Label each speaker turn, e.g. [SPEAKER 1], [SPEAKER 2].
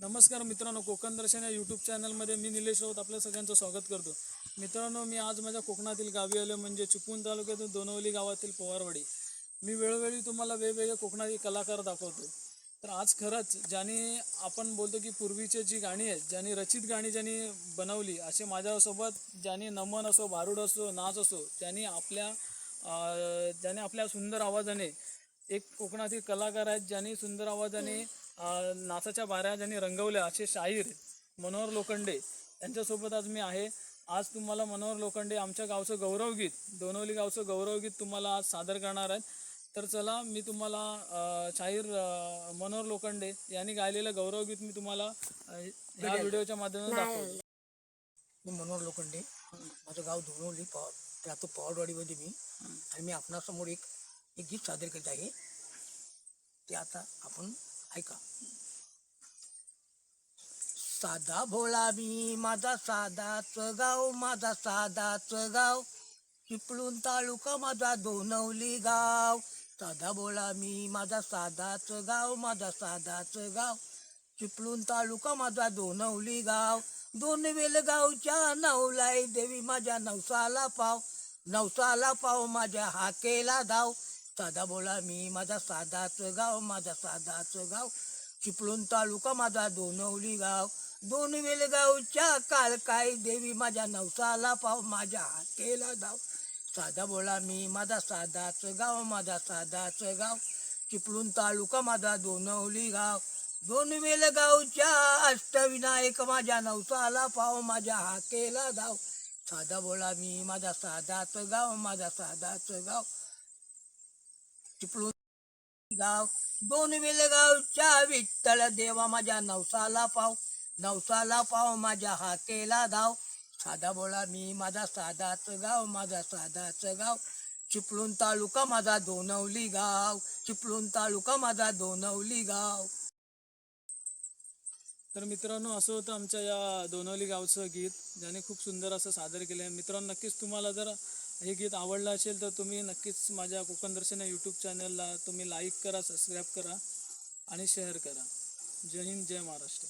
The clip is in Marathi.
[SPEAKER 1] नमस्कार मित्रांनो कोकण दर्शन या यूट्यूब चॅनलमध्ये मी निलेश राऊत आपल्या सगळ्यांचं स्वागत करतो. मित्रांनो मी आज माझ्या कोकणातील गावी आलो म्हणजे चिपळूण तालुक्यातून दोनवली गावातील पवारवाडी. मी वेळोवेळी तुम्हाला वेगवेगळे कोकणातील कलाकार दाखवतो. तर आज खरंच ज्याने आपण बोलतो की पूर्वीचे जी गाणी आहेत ज्यांनी रचित गाणी ज्यांनी बनवली असे माझ्यासोबत ज्यांनी नमन असो भारूड असो नाच असो त्यांनी आपल्या ज्याने आपल्या सुंदर आवाजाने एक कोकणातील कलाकार आहेत ज्यांनी सुंदर आवाजाने नाचाच्या बाऱ्या ज्यांनी रंगवल्या असे शाहीर मनोहर लोखंडे यांच्यासोबत आज मी आहे. आज तुम्हाला मनोहर लोखंडे आमच्या गावचं गौरवगीत दोनवली गावचं गौरवगीत तुम्हाला आज सादर करणार आहेत. तर चला मी तुम्हाला शाहीर मनोहर लोखंडे यांनी गायलेलं गौरवगीत मी तुम्हाला ह्या व्हिडिओच्या माध्यमातून दाखवतो.
[SPEAKER 2] मी मनोहर लोखंडे माझं गाव धुणवली पॉ राहतो पॉवरवाडीमध्ये मी. आणि मी आपणासमोर एक एक गीत सादर करीत आहे. ते आता आपण ऐका. साधा भोळा मी माझा साधाच गाव माझा साधाच गाव. चिपळूण तालुका माझा दोनवली गाव. साधा भोळा मी माझा साधाच गाव माझा साधाच गाव. चिपळूण तालुका माझा दोनवली गाव. दोन वेल गावच्या नवलाई देवी माझ्या नवसाला पाव. नवसाला पाव माझ्या हाकेला धाव. साधा बोला मी माझा साधाच गाव माझा साधाच गाव. चिपळूण तालुका माझा दोनवली गाव. दोन वेल गावच्या काळकाई देवी माझ्या नवसाला पाव माझ्या हाकेला धाव. साधा बोला मी माझा साधाच गाव माझा साधाच गाव. चिपळूण तालुका माझा दोनवली गाव. दोन वेल गावच्या अष्टविनायक माझ्या नवसाला पाव माझ्या हाकेला धाव. साधा बोला मी माझा साधाच गाव माझा साधाच गाव. चिपळूण गाव दोन वेल गावच्या विठ्ठल देवा माझ्या नवसाला पाव नवसाला पाव माझ्या हाकेला धाव. साधा बोला मी माझा साधाच गाव माझा साधाच गाव. चिपळूण तालुका माझा दोनवली गाव चिपळूण तालुका माझा दोनवली गाव.
[SPEAKER 1] तर मित्रांनो असं होतं आमच्या या दोनवली गावचं गीत ज्याने खूप सुंदर असं सादर केलं आहे मित्रांनो नक्कीच तुम्हाला जर हे गीत आवडलं असेल तर तुम्ही नक्कीच माझ्या कोकण दर्शन या यूट्यूब चॅनलला तुम्ही लाईक करा सबस्क्राईब करा आणि शेअर करा. जय हिंद जय महाराष्ट्र.